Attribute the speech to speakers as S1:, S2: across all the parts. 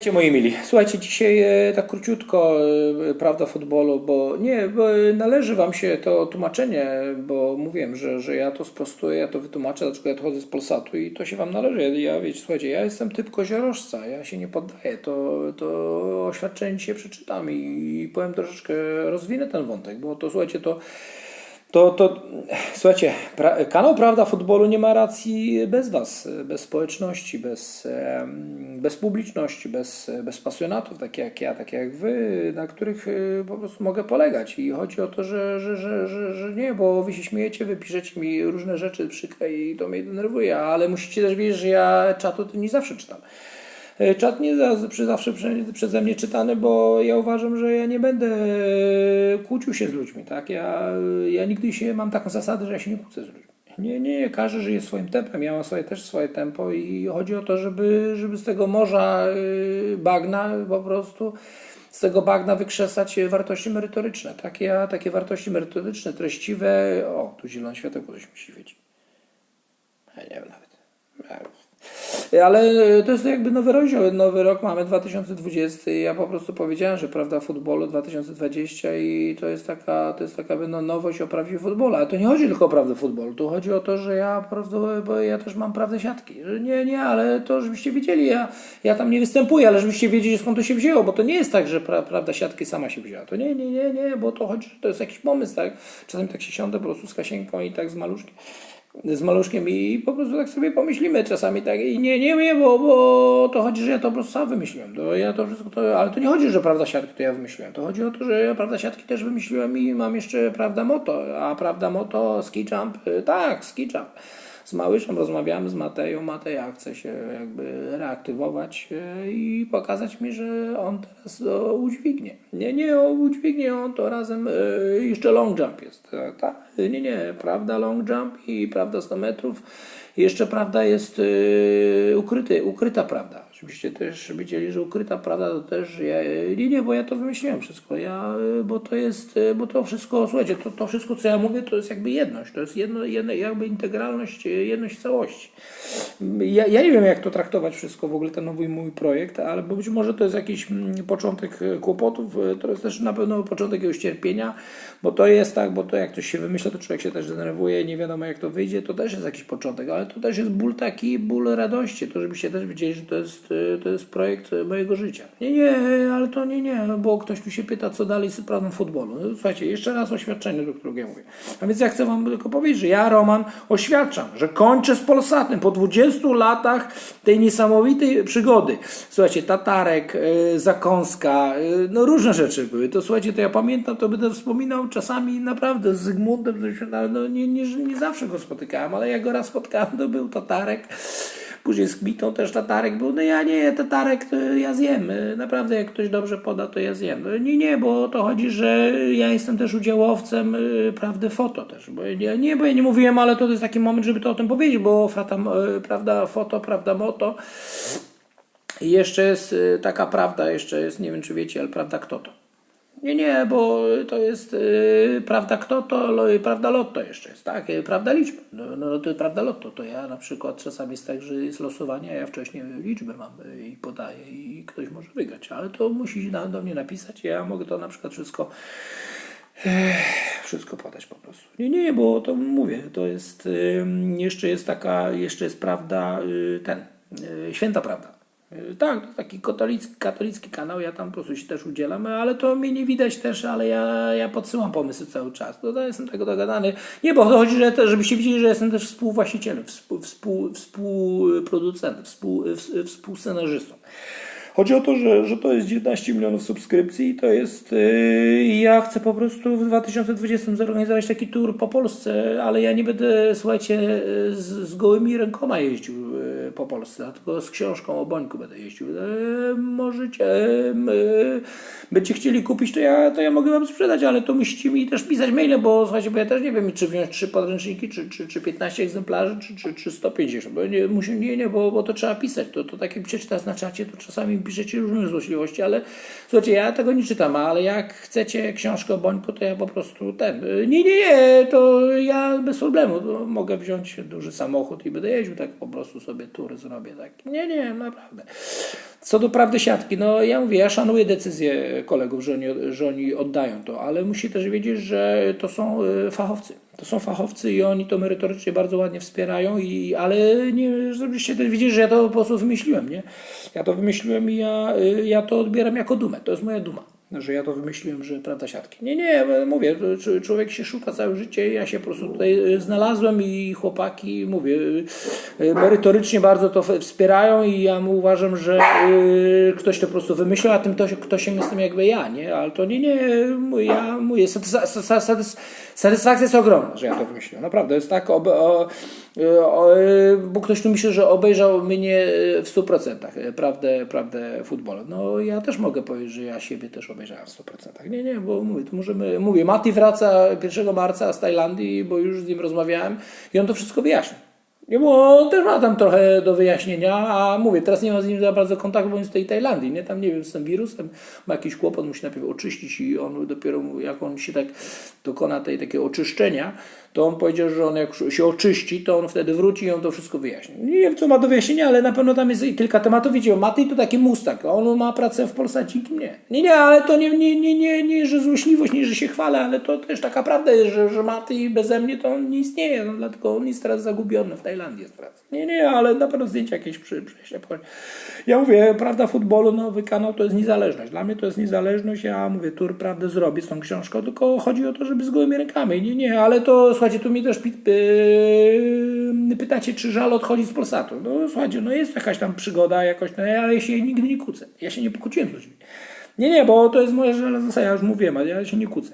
S1: Witajcie moi mili. Słuchajcie, dzisiaj e, tak króciutko, e, prawda futbolu, bo nie, bo e, należy wam się to tłumaczenie, bo mówiłem, że, że ja to sprostuję, ja to wytłumaczę, dlaczego ja odchodzę z Polsatu i to się wam należy. Ja, ja wiecie, słuchajcie, ja jestem typ koziorożca, ja się nie poddaję, to, to oświadczenie dzisiaj przeczytam i, i powiem troszeczkę, rozwinę ten wątek, bo to słuchajcie, to to, to słuchajcie, pra, kanał Prawda Futbolu nie ma racji bez Was, bez społeczności, bez, bez publiczności, bez, bez pasjonatów, takie jak ja, takie jak Wy, na których y, po prostu mogę polegać. I chodzi o to, że, że, że, że, że nie, bo Wy się śmiejecie, Wy piszecie mi różne rzeczy przykre i to mnie denerwuje, ale musicie też wiedzieć, że ja czatu nie zawsze czytam. E, Czat nie zawsze prze- przeze mnie czytany, bo ja uważam, że ja nie będę e, kłócił się z ludźmi, tak? Ja, ja nigdy się mam taką zasadę, że ja się nie kłócę z ludźmi. Nie, nie, każdy żyje swoim tempem, ja mam swoje, też swoje tempo i chodzi o to, żeby, żeby z tego morza e, bagna po prostu z tego bagna wykrzesać wartości merytoryczne. Takie, takie wartości merytoryczne, treściwe. O, tu zielone światełko coś mi świeci. Ja nie wiem nawet. Ja- ale to jest jakby nowy rozdział, nowy rok mamy 2020 i ja po prostu powiedziałem, że prawda futbolu 2020 i to jest taka, to jest taka no, nowość o prawdzie futbolu, ale to nie chodzi tylko o prawdę futbolu, tu chodzi o to, że ja prostu, bo ja też mam prawdę siatki, że nie, nie, ale to żebyście wiedzieli, ja, ja tam nie występuję, ale żebyście wiedzieli skąd to się wzięło, bo to nie jest tak, że pra, prawda siatki sama się wzięła, to nie, nie, nie, nie, bo to chodzi, że to jest jakiś pomysł, tak, czasami tak się siądę po prostu z Kasieńką i tak z maluszkiem, z maluszkiem i po prostu tak sobie pomyślimy czasami tak i nie, nie, nie, bo, bo to chodzi, że ja to po prostu sam wymyśliłem. To ja to wszystko to, ale to nie chodzi, że prawda siatki to ja wymyśliłem. To chodzi o to, że ja prawda siatki też wymyśliłem i mam jeszcze prawda moto, a prawda moto ski jump, y, tak, ski jump. Z Małyszem rozmawiamy z Mateją. Mateja chce się jakby reaktywować y, i pokazać mi, że on teraz to udźwignie. Nie, nie, udźwignie on to razem y, jeszcze long jump jest. Tak? Nie, nie, prawda long jump i prawda 100 metrów. I Jeszcze prawda jest y, ukryty, ukryta prawda. Żebyście też wiedzieli, że ukryta prawda to też ja, nie, nie, bo ja to wymyśliłem wszystko. Ja, y, bo to jest, y, bo to wszystko, słuchajcie, to, to wszystko co ja mówię to jest jakby jedność. To jest jedno, jedno, jakby integralność, y, jedność całości. Ja, ja nie wiem jak to traktować wszystko w ogóle ten nowy mój projekt, ale być może to jest jakiś mm, początek kłopotów, to jest też na pewno początek jakiegoś cierpienia, bo to jest tak, bo to jak coś się wymyśla, to człowiek się też denerwuje, nie wiadomo jak to wyjdzie, to też jest jakiś początek, ale to też jest ból taki, ból radości, to żebyście też wiedzieli, że to jest, y, to jest projekt y, mojego życia. Nie, nie, ale to nie, nie, bo ktoś tu się pyta, co dalej z prawem futbolu. No, słuchajcie, jeszcze raz oświadczenie, do którego ja mówię. A więc ja chcę wam tylko powiedzieć, że ja, Roman, oświadczam, że kończę z Polsatem po 20 latach tej niesamowitej przygody. Słuchajcie, Tatarek, y, Zakąska, no różne rzeczy były. To słuchajcie, to ja pamiętam, to będę wspominał czasami naprawdę z Zygmuntem, no, nie, nie, nie zawsze go spotykałem, ale jak go raz spotkałem, to był Tatarek. Później z Kmitą też Tatarek był. No ja nie, Tatarek ja zjem. Y, Naprawdę, jak ktoś dobrze poda, to ja zjem. No Nie, nie, bo o to chodzi, że ja jestem też udziałowcem y, prawdy foto też. Bo ja, nie, bo ja nie mówiłem, ale to jest taki moment, żeby to o tym powiedzieć, bo frata, y, prawda foto, prawda moto. I jeszcze jest taka prawda, jeszcze jest, nie wiem czy wiecie, ale prawda kto to. Nie, nie, bo to jest y, prawda kto to, lo, y, prawda lotto jeszcze jest, tak? Y, Prawda liczby. No, no to prawda lotto. To ja na przykład czasami jest tak, że jest losowanie, a ja wcześniej liczbę mam y, i podaję i ktoś może wygrać. Ale to musi na, do mnie napisać. Ja mogę to na przykład wszystko Ech, wszystko podać po prostu. Nie, nie, bo to mówię, to jest jeszcze jest taka, jeszcze jest prawda, ten, święta prawda. Y, Tak, to taki katolicki, katolicki kanał, ja tam po prostu się też udzielam, ale to mnie nie widać też, ale ja, ja podsyłam pomysły cały czas. To, to jestem tego dogadany. Nie, bo chodzi, że też, żebyście widzieli, że jestem też współwłaścicielem, współ, współ, współproducentem, współ, współscenarzystą. Chodzi o to, że, że to jest 19 milionów subskrypcji i to jest. Yy, ja chcę po prostu w 2020 zorganizować taki tour po Polsce, ale ja nie będę, słuchajcie, z, z gołymi rękoma jeździł po Polsce, tylko z książką o Bońku będę jeździł. Yy, możecie. Yy, będziecie chcieli kupić, to ja, to ja mogę wam sprzedać, ale to musicie mi też pisać maile, bo słuchajcie, bo ja też nie wiem, czy wziąć trzy podręczniki, czy, czy, czy 15 egzemplarzy, czy, czy, czy 150, bo nie, musi, nie, nie, bo, bo to trzeba pisać, to, to tak jak przeczytasz na czacie, to czasami piszecie różne złośliwości, ale słuchajcie, ja tego nie czytam, ale jak chcecie książkę o Bońku, to ja po prostu ten, nie, nie, nie, to ja bez problemu, mogę wziąć duży samochód i będę jeździł tak po prostu sobie tury zrobię, tak, nie, nie, naprawdę. Co do prawdy siatki, no ja mówię, ja szanuję decyzję kolegów, że oni, że oni oddają to, ale musi też wiedzieć, że to są y, fachowcy. To są fachowcy i oni to merytorycznie bardzo ładnie wspierają, i, ale nie, żebyście też widzieli, że ja to po prostu wymyśliłem, nie? Ja to wymyśliłem i ja, y, ja to odbieram jako dumę. To jest moja duma, że ja to wymyśliłem, że prawda siatki. Nie, nie, mówię, to człowiek się szuka całe życie, ja się po prostu tutaj y, znalazłem i chłopaki, mówię, y, merytorycznie bardzo to wspierają i ja uważam, że y, ktoś to po prostu wymyślił, a tym ktoś, ktoś jestem jakby ja, nie? Ale to nie, nie, ja mówię, satys- satys- satys- satysfakcja jest ogromna, że ja to wymyśliłem. Naprawdę, jest tak, ob, o, bo ktoś tu myśli, że obejrzał mnie w 100%, e, prawdę, prawdę futbolu. No ja też mogę powiedzieć, że ja siebie też obejrzałem w 100%. Nie, nie, bo mówię, możemy, mówię, Mati wraca 1 marca z Tajlandii, bo już z nim rozmawiałem i on to wszystko wyjaśni. Nie, bo on też ma tam trochę do wyjaśnienia, a mówię, teraz nie mam z nim za bardzo kontaktu, bo on jest w tej Tajlandii, nie? Tam nie wiem, z tym wirusem ma jakiś kłopot, musi najpierw oczyścić i on dopiero, jak on się tak dokona tej takiego oczyszczenia, to on powiedział, że on jak się oczyści, to on wtedy wróci i on to wszystko wyjaśni. Nie wiem, co ma do wyjaśnienia, ale na pewno tam jest kilka tematów. Wiecie, Maty to taki mustak, a on ma pracę w Polsacie, nie. Nie, nie, ale to nie, nie, nie, nie, nie, że złośliwość, nie, że się chwalę, ale to też taka prawda jest, że, że Maty beze mnie to on nie istnieje, no, dlatego on jest teraz zagubiony w Tajlandii jest teraz. Nie, nie, ale na pewno zdjęcia jakieś przy, przyślę. Ja mówię, prawda futbolu, nowy kanał to jest niezależność. Dla mnie to jest niezależność, ja mówię, tur prawdę zrobię z tą książką, tylko chodzi o to, żeby z gołymi rękami. Nie, nie, ale to słuchajcie, tu mi też yy, pytacie, czy żal odchodzi z Polsatu. No słuchajcie, no jest jakaś tam przygoda jakoś, no, ale ja się nigdy nie kłócę. Ja się nie pokłóciłem z ludźmi. Nie, nie, bo to jest moja zasada, ja już mówiłem, ale ja się nie kłócę.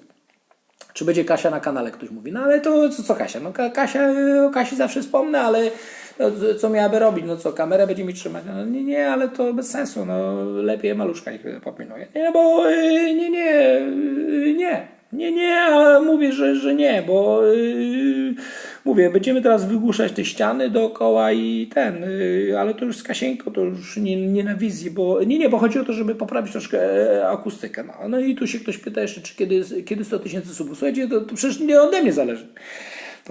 S1: Czy będzie Kasia na kanale, ktoś mówi. No ale to co, co Kasia? No Ka- Kasia, o Kasi zawsze wspomnę, ale no, co miałaby robić? No co, kamerę będzie mi trzymać? No nie, nie, ale to bez sensu. No lepiej maluszka ich popilnuje. Nie, bo y, nie, nie, y, nie. Nie, nie, ale mówię, że, że nie, bo yy, mówię, będziemy teraz wygłuszać te ściany dookoła i ten, yy, ale to już z Kasieńko, to już nie, nie na wizji, bo nie, nie, bo chodzi o to, żeby poprawić troszkę e, akustykę. No, no i tu się ktoś pyta jeszcze, czy kiedy, kiedy 100 tysięcy subów. Słuchajcie, to, to przecież nie ode mnie zależy.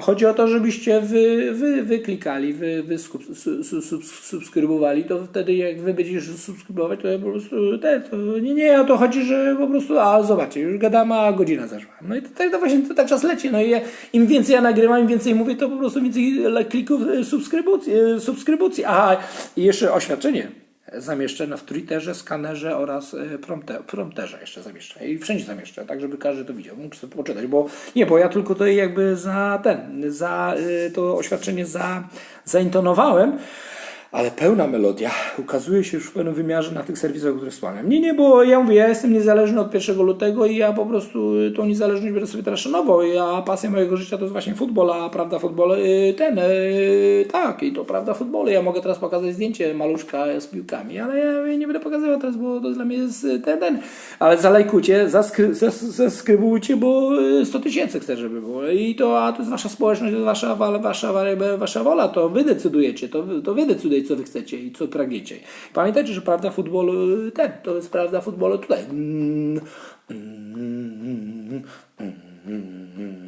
S1: Chodzi o to, żebyście wy, wy, wy, wy su, su, sub, subskrybowali, to wtedy jak wy będziecie subskrybować, to ja po prostu te, to nie, nie, o to chodzi, że po prostu, a zobaczcie, już gadamy, a godzina zeszła. No i to, tak, to właśnie to tak czas leci, no i ja, im więcej ja nagrywam, im więcej mówię, to po prostu więcej klików subskrybucji, e, subskrybucji. Aha, i jeszcze oświadczenie zamieszczę w Twitterze, skanerze oraz e, prompte, prompterze jeszcze zamieszczę. I wszędzie zamieszczę, tak żeby każdy to widział, mógł sobie poczytać, bo nie, bo ja tylko tutaj jakby za ten, za e, to oświadczenie za, zaintonowałem, ale pełna melodia ukazuje się już w pełnym wymiarze na tych serwisach, o których. Nie, nie, bo ja mówię, ja jestem niezależny od 1 lutego i ja po prostu y, tą niezależność będę sobie teraz szanował. Ja pasja mojego życia to jest właśnie futbol, a prawda futbol y, ten, y, tak, i to prawda futbolu. Ja mogę teraz pokazać zdjęcie maluszka z piłkami, ale ja nie będę pokazywał teraz, bo to dla mnie jest ten, ten. Ale zalajkujcie, zaskry, zas, zaskrybujcie, bo y, 100 tysięcy chcę, żeby było. I to, a to jest wasza społeczność, to jest wasza, wa- wasza, wa- wasza wola, to wy decydujecie, to, to wy decydujecie, co wy chcecie i co pragniecie. Pamiętajcie, że prawda futbolu, ten, to jest prawda futbolu tutaj. Mm, mm, mm, mm, mm.